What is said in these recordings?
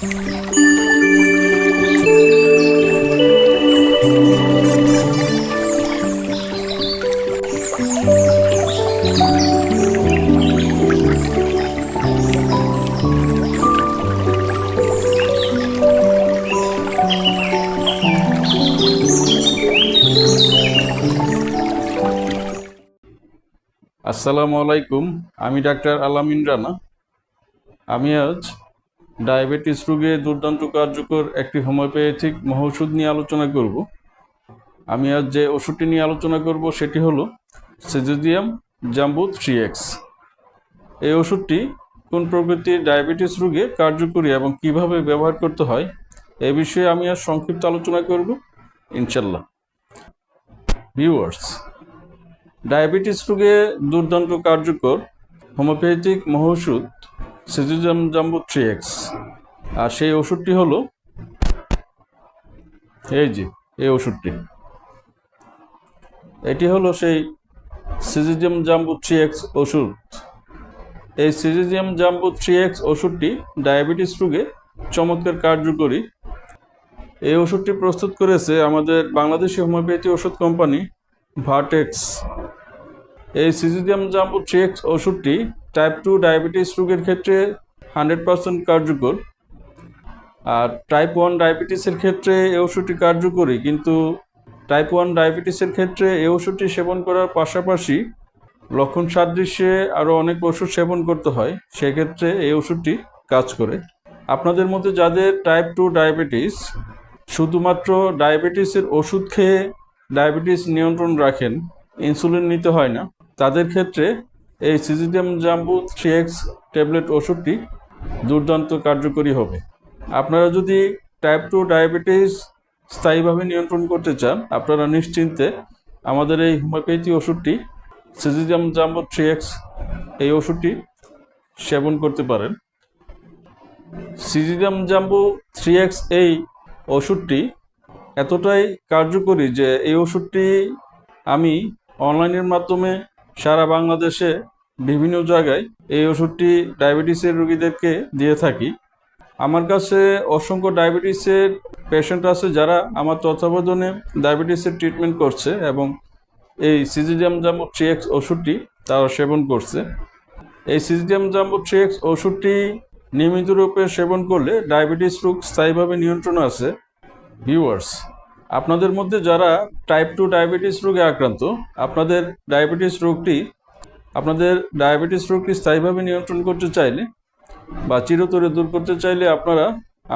আসসালামু আলাইকুম আমি ডাক্তার আলামিন রানা। আমি আজ ডায়াবেটিস রোগে দুর্দান্ত কার্যকর একটি হোমিওপ্যাথিক মহৌষধ নিয়ে আলোচনা করব। আমি আজ যে ওষুধটি নিয়ে আলোচনা করব সেটি হলো সেজোডিয়াম জাম্বু থ্রি এক্স। এই ওষুধটি কোন প্রকৃতির ডায়াবেটিস রোগে কার্যকরী এবং কীভাবে ব্যবহার করতে হয়, এ বিষয়ে আমি আজ সংক্ষিপ্ত আলোচনা করব ইনশাল্লাহ ভিউয়ার্স, ডায়াবেটিস রোগে দুর্দান্ত কার্যকর হোমিওপ্যাথিক মহৌষধ সিজুজাম জাম্বু থ্রি এক্স আর সেই ওষুধটি হলো, এই যে, এই ওষুধটি। এটি হলো সেই সিজিজিয়াম জাম্বু থ্রি এক্স ওষুধ। এই সিজিজিয়াম জাম্বু থ্রি এক্স ওষুধটি ডায়াবেটিস রোগে চমৎকার কার্যকরী। এই ওষুধটি প্রস্তুত করেছে আমাদের বাংলাদেশি হোমিওপ্যাথি ওষুধ কোম্পানি ভার্টেক্স এই সিজিডিয়াম জাম্বু ট্রিক্স ওষুধটি টাইপ টু ডায়াবেটিস রোগের ক্ষেত্রে হান্ড্রেড পার্সেন্ট কার্যকর। আর টাইপ ওয়ান ডায়াবেটিসের ক্ষেত্রে এই ওষুধটি কার্যকরী, কিন্তু টাইপ ওয়ান ডায়াবেটিসের ক্ষেত্রে এই ওষুধটি সেবন করার পাশাপাশি লক্ষণ সাদৃশ্যে আরও অনেক ওষুধ সেবন করতে হয়, সেক্ষেত্রে এই ওষুধটি কাজ করে। আপনাদের মধ্যে যাদের টাইপ টু ডায়াবেটিস শুধুমাত্র ডায়াবেটিসের ওষুধ খেয়ে ডায়াবেটিস নিয়ন্ত্রণ রাখেন ইনসুলিন নিতে হয় না। তাদের ক্ষেত্রে এই সিজিডিয়াম জাম্বু থ্রি এক্স ট্যাবলেট ওষুধটি দুর্দান্ত কার্যকরী হবে। আপনারা যদি টাইপ টু ডায়াবেটিস স্থায়ীভাবে নিয়ন্ত্রণ করতে চান, আপনারা নিশ্চিন্তে আমাদের এই হোমিওপ্যাথি ওষুধটি, সিজিডিয়াম জাম্বু থ্রি এক্স এই ওষুধটি সেবন করতে পারেন। সিজিডিয়াম জাম্বু থ্রি এক্স এই ওষুধটি এতটাই কার্যকরী যে এই ওষুধটি আমি অনলাইনের মাধ্যমে সারা বাংলাদেশে বিভিন্ন জায়গায় এই ওষুধটি ডায়াবেটিসের রোগীদেরকে দিয়ে থাকি। আমার কাছে অসংখ্য ডায়াবেটিসের পেশেন্ট আছে যারা আমার তত্ত্বাবধানে ডায়াবেটিসের ট্রিটমেন্ট করছে এবং এই সিজিডিয়াম জাম্বো থ্রি এক্স ওষুধটি তারা সেবন করছে। এই সিজিডিয়াম জাম্বো থ্রি এক্স ওষুধটি নিয়মিত রূপে সেবন করলে ডায়াবেটিস রোগ স্থায়ীভাবে নিয়ন্ত্রণ আছে ভিউয়ার্স আপনাদের মধ্যে যারা টাইপ টু ডায়াবেটিস রোগে আক্রান্ত, আপনাদের ডায়াবেটিস রোগটি, আপনাদের ডায়াবেটিস রোগটি স্থায়ীভাবে নিয়ন্ত্রণ করতে চাইলে বা চিরতরে দূর করতে চাইলে আপনারা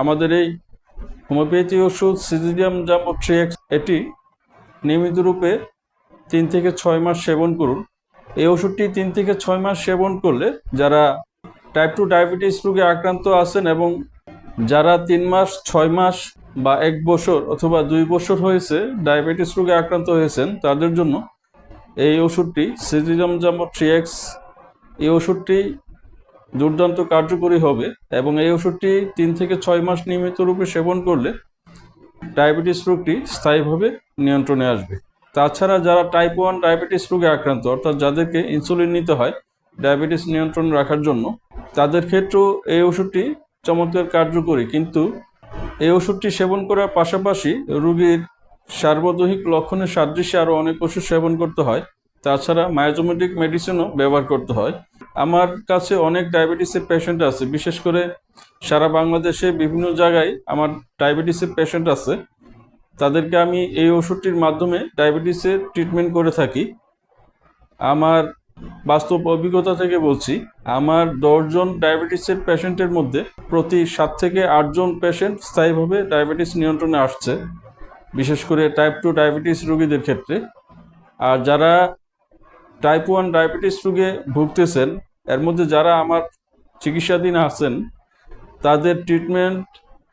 আমাদের এই হোমিওপ্যাথি ওষুধ সিজিডিয়াম জাম্বো থ্রি এক্স এটি নিয়মিত রূপে তিন থেকে ছয় মাস সেবন করুন। এই ওষুধটি তিন থেকে ছয় মাস সেবন করলে যারা টাইপ টু ডায়াবেটিস রোগে আক্রান্ত আছেন এবং যারা তিন মাস, ছয় মাস বা এক বছর অথবা দুই বছর হয়েছে ডায়াবেটিস রোগে আক্রান্ত হয়েছেন তাদের জন্য এই ওষুধটি সিজিজম জাম্বো থ্রি এক্স এই ওষুধটি দুর্দান্ত কার্যকরী হবে এবং এই ওষুধটি তিন থেকে ছয় মাস নিয়মিত রূপে সেবন করলে ডায়াবেটিস রোগটি স্থায়ীভাবে নিয়ন্ত্রণে আসবে। তাছাড়া যারা টাইপ ওয়ান ডায়াবেটিস রোগে আক্রান্ত, অর্থাৎ যাদেরকে ইনসুলিন নিতে হয় ডায়াবেটিস নিয়ন্ত্রণ রাখার জন্য, তাদের ক্ষেত্রেও এই ওষুধটি চমৎকার কার্যকরী। কিন্তু এই ওষুধটি সেবন করার পাশাপাশি রোগীর সার্বদৈহিক লক্ষণের সাদৃশ্যে আরও অনেক ওষুধ সেবন করতে হয়। তাছাড়া মায়োজোমেটিক মেডিসিনও ব্যবহার করতে হয়। আমার কাছে অনেক ডায়াবেটিসের পেশেন্ট আছে, বিশেষ করে সারা বাংলাদেশে বিভিন্ন জায়গায় আমার ডায়াবেটিসের পেশেন্ট আছে। তাদেরকে আমি এই ওষুধটির মাধ্যমে ডায়াবেটিসের ট্রিটমেন্ট করে থাকি। আমার বাস্তব অভিজ্ঞতা থেকে বলছি, আমার দশজন ডায়াবেটিসের পেশেন্টের মধ্যে প্রতি সাত থেকে আটজন পেশেন্ট স্থায়ীভাবে ডায়াবেটিস নিয়ন্ত্রণে আসছে, বিশেষ করে টাইপ টু ডায়াবেটিস রোগীদের ক্ষেত্রে। আর যারা টাইপ ওয়ান ডায়াবেটিস রোগে ভুগতেছেন, এর মধ্যে যারা আমার চিকিৎসাধীন আছেন, তাদের ট্রিটমেন্ট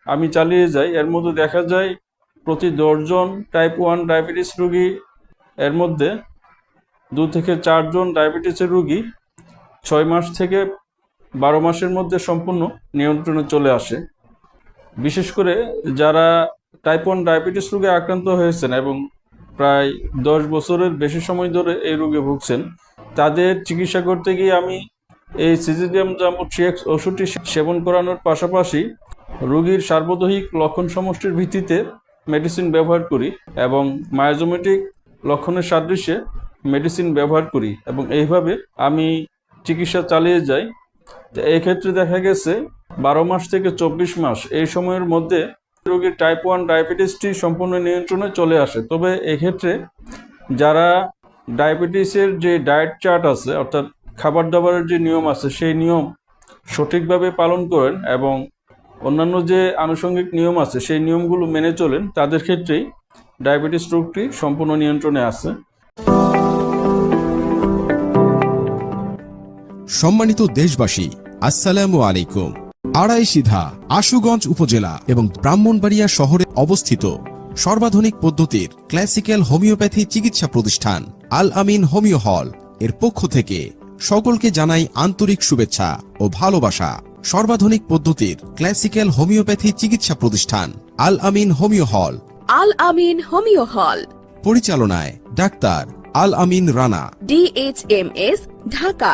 আমি চালিয়ে যাই। এর মধ্যে দেখা যায়, প্রতি দশজন টাইপ ওয়ান ডায়াবেটিস রোগী এর মধ্যে দু থেকে চারজন ডায়াবেটিসের রোগী ছয় মাস থেকে বারো মাসের মধ্যে সম্পূর্ণ নিয়ন্ত্রণে চলে আসে। বিশেষ করে যারা টাইপ ওয়ান ডায়াবেটিস রোগে আক্রান্ত হয়েছেন এবং প্রায় দশ বছরের বেশি সময় ধরে এই রোগে ভুগছেন, তাদের চিকিৎসা করতে গিয়ে আমি এই সিজিডিয়াম জাম্বো ট্রিএক্স ওষুধটি সেবন করানোর পাশাপাশি রোগীর সার্বদৈহিক লক্ষণ সমষ্টির ভিত্তিতে মেডিসিন ব্যবহার করি এবং মায়োজোমেটিক লক্ষণের সাদৃশ্যে মেডিসিন ব্যবহার করি এবং এইভাবে আমি চিকিৎসা চালিয়ে যাই। তো এই ক্ষেত্রে দেখা গেছে, বারো মাস থেকে চব্বিশ মাস এই সময়ের মধ্যে রোগীর টাইপ ওয়ান ডায়াবেটিসটি সম্পূর্ণ নিয়ন্ত্রণে চলে আসে। তবে এক্ষেত্রে যারা ডায়াবেটিসের যে ডায়েট চার্ট আছে, অর্থাৎ খাবার দাবারের যে নিয়ম আছে, সেই নিয়ম সঠিকভাবে পালন করেন এবং অন্যান্য যে আনুষঙ্গিক নিয়ম আছে, সেই নিয়মগুলো মেনে চলেন, তাদের ক্ষেত্রেই ডায়াবেটিস রোগটি সম্পূর্ণ নিয়ন্ত্রণে আছে সম্মানিত দেশবাসী আসসালামু আলাইকুম। আড়াই সিধা আশুগঞ্জ উপজেলা এবং ব্রাহ্মণবাড়িয়া শহরে অবস্থিত সর্বাধুনিক পদ্ধতির ক্লাসিক্যাল হোমিওপ্যাথি চিকিৎসা প্রতিষ্ঠান আল আমিন হোমিও হল এর পক্ষ থেকে সকলকে জানাই আন্তরিক শুভেচ্ছা ও ভালোবাসা। সর্বাধুনিক পদ্ধতির ক্লাসিক্যাল হোমিওপ্যাথি চিকিৎসা প্রতিষ্ঠান আল আমিন হোমিও হল। আল আমিন হোমিও হল। পরিচালনায় doctor Al Amin Rana. DHMS Dhaka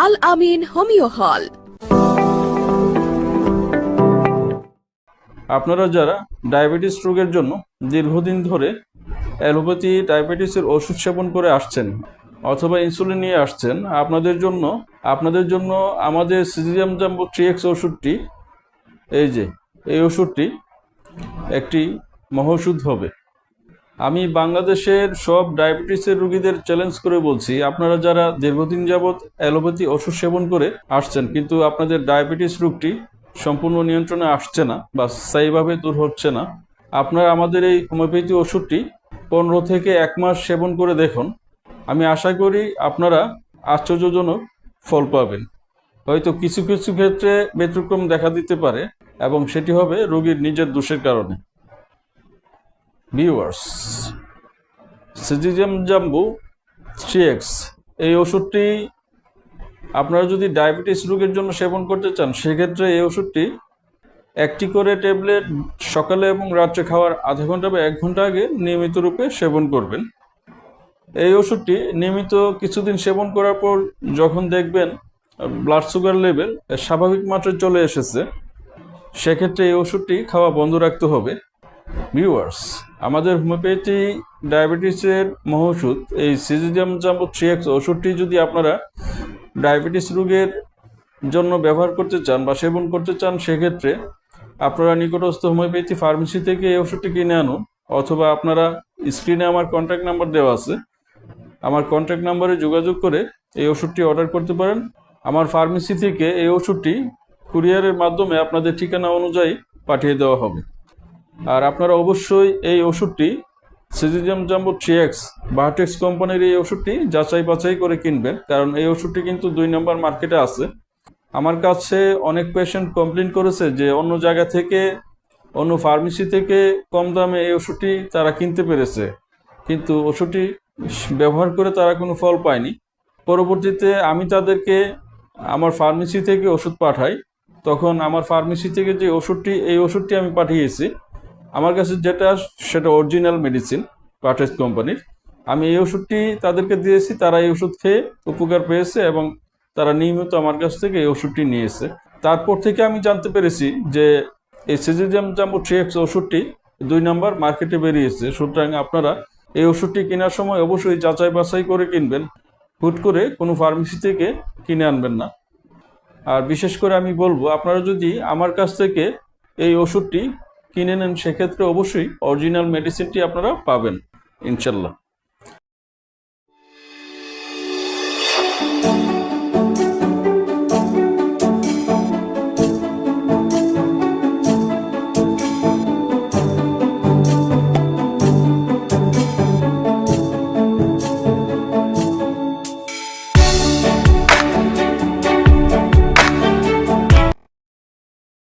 আল আমিন হোমিও হল। আপনারা যারা ডায়াবেটিস রোগের জন্য দীর্ঘদিন ধরে অ্যালোপ্যাথি, ডায়াবেটিসের ওষুধ সেবন করে আসছেন অথবা ইনসুলিন নিয়ে আসছেন, আপনাদের জন্য আপনাদের জন্য আমাদের সিজিয়াম জাম্বো থ্রি এক্স ওষুধটি, এই যে, এই ওষুধটি একটি মহৌষধ হবে। আমি বাংলাদেশের সব ডায়াবেটিসের রোগীদের চ্যালেঞ্জ করে বলছি। আপনারা যারা দীর্ঘদিন যাবৎ অ্যালোপ্যাথি ওষুধ সেবন করে আসছেন, কিন্তু আপনাদের ডায়াবেটিস রোগটি সম্পূর্ণ নিয়ন্ত্রণে আসছে না বা স্থায়ীভাবে দূর হচ্ছে না, আপনারা আমাদের এই হোমিওপ্যাথি ওষুধটি পনেরো থেকে এক মাস সেবন করে দেখুন। আমি আশা করি আপনারা আশ্চর্যজনক ফল পাবেন। হয়তো কিছু কিছু ক্ষেত্রে ব্যতিক্রম দেখা দিতে পারে এবং সেটি হবে রোগীর নিজের দোষের কারণে। Viewers syzygium jambu three X এই ওষুধটি আপনারা যদি ডায়াবেটিস রোগের জন্য সেবন করতে চান, সেক্ষেত্রে এই ওষুধটি একটি করে ট্যাবলেট সকালে এবং রাত্রে খাওয়ার আধা ঘণ্টা বা এক ঘণ্টা আগে নিয়মিত রূপে সেবন করবেন। এই ওষুধটি নিয়মিত কিছুদিন সেবন করার পর যখন দেখবেন ব্লাড সুগার লেভেল স্বাভাবিক মাত্রায় চলে এসেছে, সেক্ষেত্রে এই ওষুধটি খাওয়া বন্ধ রাখতে হবে। ভিউয়ার্স আমাদের হোমিওপ্যাথি, ডায়াবেটিসের মহৌষধ, এই সিজিডিয়াম জাম্বো থ্রি এক্স ওষুধটি যদি আপনারা ডায়াবেটিস রোগের জন্য ব্যবহার করতে চান বা সেবন করতে চান, সেক্ষেত্রে আপনারা নিকটস্থ হোমিওপ্যাথি ফার্মেসি থেকে এই ওষুধটি কিনে আনুন অথবা আপনারা স্ক্রিনে আমার কন্ট্যাক্ট নাম্বার দেওয়া আছে। আমার কন্ট্যাক্ট নাম্বারে যোগাযোগ করে এই ওষুধটি অর্ডার করতে পারেন। আমার ফার্মেসি থেকে এই ওষুধটি কুরিয়ারের মাধ্যমে আপনাদের ঠিকানা অনুযায়ী পাঠিয়ে দেওয়া হবে। আর আপনারা অবশ্যই এই ওষুধটি syzygium jambos three X biotex কোম্পানির এই ওষুধটি যাচাই বাছাই করে কিনবেন। কারণ এই ওষুধটি কিন্তু দুই নম্বর মার্কেটে আছে। আমার কাছে অনেক পেশেন্ট কমপ্লেন করেছে যে অন্য জায়গা থেকে, অন্য ফার্মেসি থেকে কম দামে এই ওষুধটি তারা কিনতে পেরেছে। কিন্তু ওষুধটি ব্যবহার করে তারা কোনো ফল পায়নি। পরবর্তীতে আমি তাদেরকে আমার ফার্মেসি থেকে ওষুধ পাঠাই। তখন আমার ফার্মেসি থেকে যে ওষুধটি, এই ওষুধটি আমি পাঠিয়েছি। আমার কাছে যেটা, সেটা অরিজিনাল মেডিসিন পাটেস কোম্পানির আমি এই ওষুধটি তাদেরকে দিয়েছি, তারা এই ওষুধ খেয়ে উপকার পেয়েছে এবং তারা নিয়মিত আমার কাছ থেকে এই ওষুধটি নিয়েছে। তারপর থেকে আমি জানতে পেরেছি যে এই সিজিজাম জাম্বো থ্রি এক্স ওষুধটি দুই নম্বর মার্কেটে বেরিয়েছে। সুতরাং আপনারা এই ওষুধটি কেনার সময় অবশ্যই যাচাই বাছাই করে কিনবেন। হুট করে কোনো ফার্মেসি থেকে কিনে আনবেন না। আর বিশেষ করে আমি বলব, আপনারা যদি আমার কাছ থেকে এই ওষুধটি কিনে নেন সেক্ষেত্রে অবশ্যই অরিজিনাল মেডিসিনটি আপনারা পাবেন ইনশাল্লাহ।